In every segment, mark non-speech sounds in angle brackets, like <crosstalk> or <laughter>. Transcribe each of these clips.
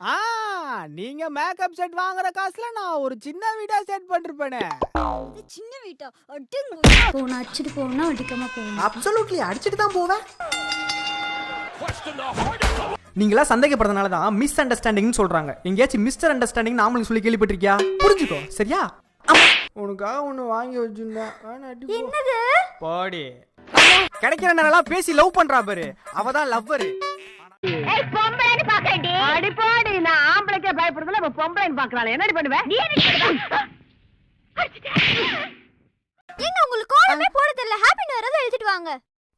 ஆ நீங்க makeup set வாங்குற காசுல நான் ஒரு சின்ன வீடா செட் பண்ணிருப்பேனே. இது சின்ன வீட்டா? அடிங்க போனா அடிச்சுட்டு போனா அடிக்காம போகணும் அப்சல்யூட்லி அடிச்சிட்டு தான் போவேன். நீங்களா சந்தேகப்படுறதுனால தான் மிஸ் அண்டர்ஸ்டாண்டிங்னு சொல்றாங்க. எங்கேயாச்சும் மிஸ்டர் அண்டர்ஸ்டாண்டிங் நாமளுக்கு சொல்லி கேள்விப்பட்டிருக்கியா? புரிஞ்சுக்கோ சரியா? உனக்காக ஒண்ணு வாங்கி வச்சிருந்தேன். வேணா அடி போ. என்னது? போடி. கிடைக்கிற நேரம் பேசி லவ் பண்றா பாரு. அவ தான் லவ்வரு ஏய் பொம்பளைன்னு பாக்குறேன்டி அடி போடி நான் ஆம்பளைக்கே பயப்படுறதுல இப்ப பொம்பளைன்னு பாக்குறாள் என்னடி பண்ணுவ? நீ என்ன ஏங்க உங்களுக்கு கோலமே போட தெரியல ஹாப்பி நியூ இயர் எழுதிட்டு வாங்க.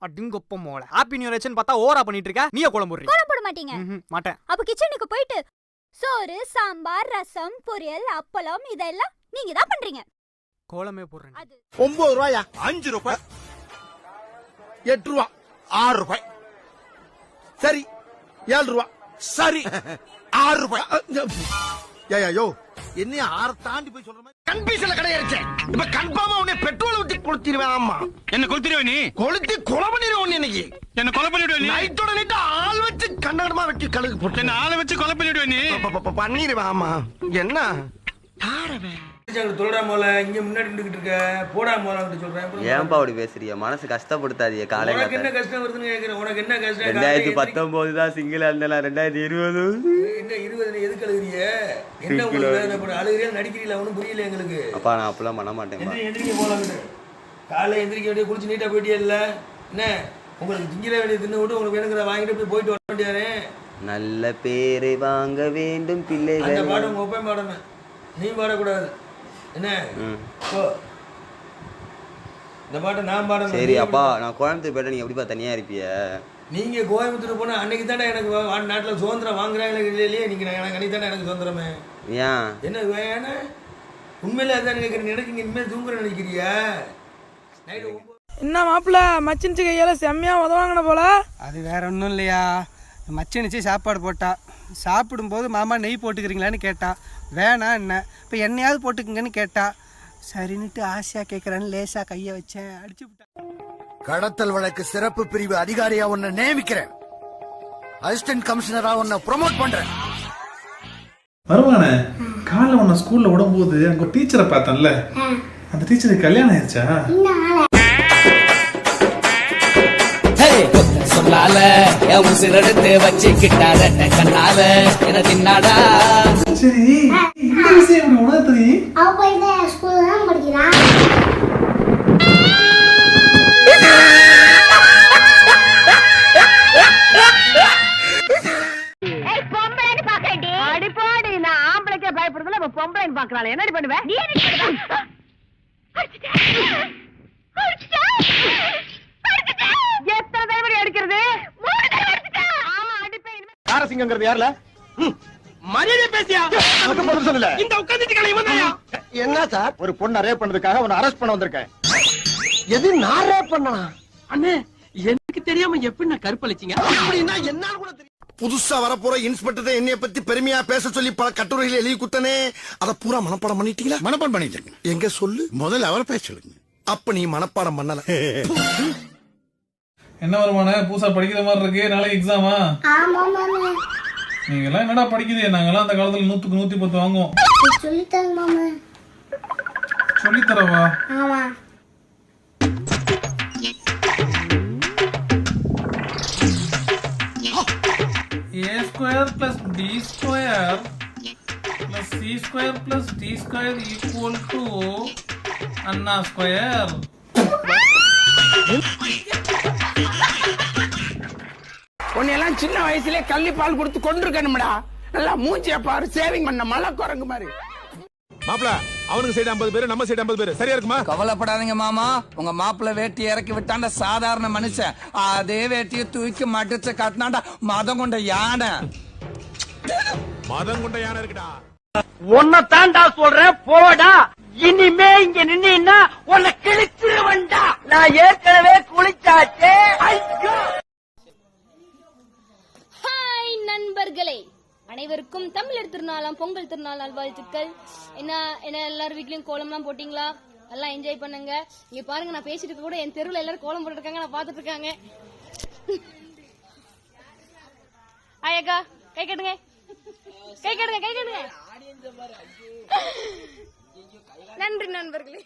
அடிங்கொப்ப மோல ஹாப்பி நியூ இயர்னு பார்த்தா ஓவரா பண்ணிட்டு இருக்க நீயே கோலம் போடுறீ. கோலம் போட மாட்டீங்க. மாட்டேன். அப்ப கிச்சனுக்கு போயிட்டு சோறு சாம்பார் ரசம் பொரியல் அப்பளம் இதெல்லாம் நீங்க தான் பண்றீங்க. கோலமே போடுறேன். ஒன்பது ரூபாயா? அஞ்சு ரூபாய். எட்டு ரூபா. ஆறு ரூபாய். சரி. ஏழு ரூபா. சரி. <laughs> ஆறு ரூபாய். யோ என்னைய ஆறு தாண்டி போய் சொல்ற மாதிரி கன்ஃபியூஷன்ல கிடையாது இப்ப கன்ஃபார்மா உன்னை பெட்ரோல் ஊத்தி கொளுத்திடுவேன் ஆமா. என்ன கொளுத்திடுவ நீ? கொளுத்தி கொலை பண்ணிடுவேன் இன்னைக்கு. என்ன கொலை பண்ணிடுவ நீ? நைட்டோட நைட்டு ஆள் வச்சு கண்ணகடமா வெட்டி கழுகு போட்டு என்ன ஆளை வச்சு கொலை பண்ணிடுவ நீ? பண்ணிடுவேன் ஆமா. என்ன? யாரவன் தொல்றா போல இங்க முன்னாடி நின்றுகிட்டு இருக்க போடா போலான்னு சொல்றேன். அப்புறம் ஏன்பா அப்படி பேசுறீங்க? மனசு கஷ்டப்படுத்தாதீங்க காலை உனக்கு என்ன கஷ்டம் வருதுன்னு கேக்குறேன் உனக்கு என்ன கஷ்டம்? ரெண்டாயிரத்தி காலையில பத்தொன்பது தான் சிங்கிளா இருந்தேன் ரெண்டாயிரத்தி இருபது. என்ன இருபதுல எதுக்கு அழுகுறிய என்ன உங்களுக்கு அழுகுறியா நடிக்கிறீங்களா? ஒன்றும் புரியல எங்களுக்கு. அப்பா நான் அப்பெல்லாம் பண்ண எந்திரி எந்திரிக்க காலைல எந்திரிக்க வேண்டிய குளிச்சு நீட்டா போயிட்டே இல்ல? என்ன? உங்களுக்கு திங்கிற வேண்டிய தின்னு விட்டு உங்களுக்கு வேணுங்கிற வாங்கிட்டு போய் போயிட்டு வர வேண்டியாரு நல்ல பேரை வாங்க வேண்டும் அந்த பிள்ளைகள் பாடம் உங்க ஒப்பம் பாடணும். நீ பாடக்கூடாது. என்ன? இந்த பாட்டை நான் பாடணும் சரி அப்பா நான் கோயம்புத்தூர் போயிட்டா நீங்க எப்படிப்பா தனியா இருப்பிய? நீங்க கோயம்புத்தூர் போனா அன்னைக்கு தானே எனக்கு நாட்டுல சுதந்திரம் வாங்குறாங்களே இல்லையே நீங்க நான் எனக்கு அன்னைக்கு தானே எனக்கு சுதந்திரமே? ஏன்? என்ன வேணா உண்மையில அதான் கேட்குறேன் எனக்கு இங்க இனிமேல் தூங்குற நினைக்கிறியா? நைட்டு என்ன மாப்பிள்ள மச்சின்ச்சு கையால செம்மையா உதவாங்கன போல? அது வேற ஒன்றும் இல்லையா. மச்சனிச்சு சாப்பாடு போட்டா. சாப்பிடும்போது மாமா நெய் போட்டுக்கிறீங்களான்னு கேட்டா வேணாம் என்ன? இப்போ எண்ணெயாவது போட்டுக்குங்கன்னு கேட்டா சரின்னுட்டு ஆசையாக கேட்குறான்னு லேசாக கையை வச்சேன் அடிச்சு கடத்தல் வழக்கு சிறப்பு பிரிவு அதிகாரியா உன்னை நியமிக்கிறேன். அசிஸ்டன்ட் கமிஷனரா உன்னை ப்ரொமோட் பண்றேன். வருவானே? காலைல உன்னை ஸ்கூல்ல விடும்போது அங்க டீச்சரை பார்த்தேன்ல. அந்த டீச்சருக்கு கல்யாணம் ஆயிடுச்சா சொல்லால என் உசிரெடுத்து வச்சுக்கிட்டாத கண்ணால. என தின்னாடா? சரி இந்த விஷயம் எப்படி தெரியும் அவ போய் ஸ்கூல்ல தான் பயப்படுறதுல இப்ப பொம்பளைன்னு பாக்குறாள். என்னடி அடிக்கிறது? காரசிங்கிறது யாருல? மரியாதை பேசியா? பதில் சொல்லல. இந்த உட்காந்துட்டு இவன் என்ன சார்? ஒரு பொண்ணை ரேப் பண்ணதுக்காக அவனை அரெஸ்ட் பண்ண வந்திருக்கேன். எது நான் ரேப் பண்ணனா? அண்ணே எனக்கு தெரியாம எப்படி நான் கருப்பளிச்சிங்க? அப்படின்னா என்ன கூட தெரியும் புதுசா வரப்போற இன்ஸ்பெக்டர் என்னைய பத்தி பெருமையா பேச சொல்லி பல கட்டுரைகள் எழுதி குத்தனே அத பூரா மனப்பாடம் பண்ணிட்டீங்களா? மனப்பாடம் பண்ணிட்டேன் எங்க சொல்லு? முதல்ல அவரை பேச சொல்லுங்க. அப்ப நீ மனப்பாடம் பண்ணல. <laughs> என்ன வருமான? புதுசா படிக்கிற மாதிரி இருக்கு. நாளைக்கு எக்ஸாமா நீங்க எல்லாம் என்னடா படிக்குது? நாங்கெல்லாம் அந்த காலத்துல நூத்துக்கு நூத்தி பத்து வாங்குவோம். சொல்லித்தரவா? ஆமா. A square plus B square plus C square plus D square equal to Anna square சின்ன வயசுலயே கள்ளி பால் கொடுத்து கொண்டிருக்கணும்டா நல்லா மூஞ்சிய பாரு சேவிங் பண்ண மலை குரங்கு மாதிரி. மாப்பிள அவனுக்கு சைடு ஐம்பது பேரு நம்ம சைடு ஐம்பது பேரு. சரியா இருக்குமா? கவலைப்படாதீங்க மாமா. உங்க மாப்பிள்ள வேட்டி இறக்கி விட்டாண்ட சாதாரண மனுஷன். அதே வேட்டியை தூக்கி மடிச்சு காட்டினாண்டா மதம் கொண்ட யானை. மதம் கொண்ட யானை இருக்குடா. உன்னை தாண்டா சொல்றேன் போடா. இனிமே இங்க நின்னா உன்னை கிழிச்சிருவன்டா. நான் ஏற்கனவே பொங்கல் திருநாள் நல்வாழ்த்துக்கள். என்ன என்ன எல்லாரும் வீட்லயும் கோலம்லாம் போட்டீங்களா? எல்லாம் என்ஜாய் பண்ணுங்க. இங்க பாருங்க நான் பேசிட்டு கூட என் தெருவில் எல்லாரும் கோலம் போட்டுட்டு இருக்காங்க நான் பார்த்துட்டு இருக்காங்க ஐயக்கா கை கட்டுங்க. கட்டுங்க கை கட்டுங்க. நன்றி நண்பர்களே.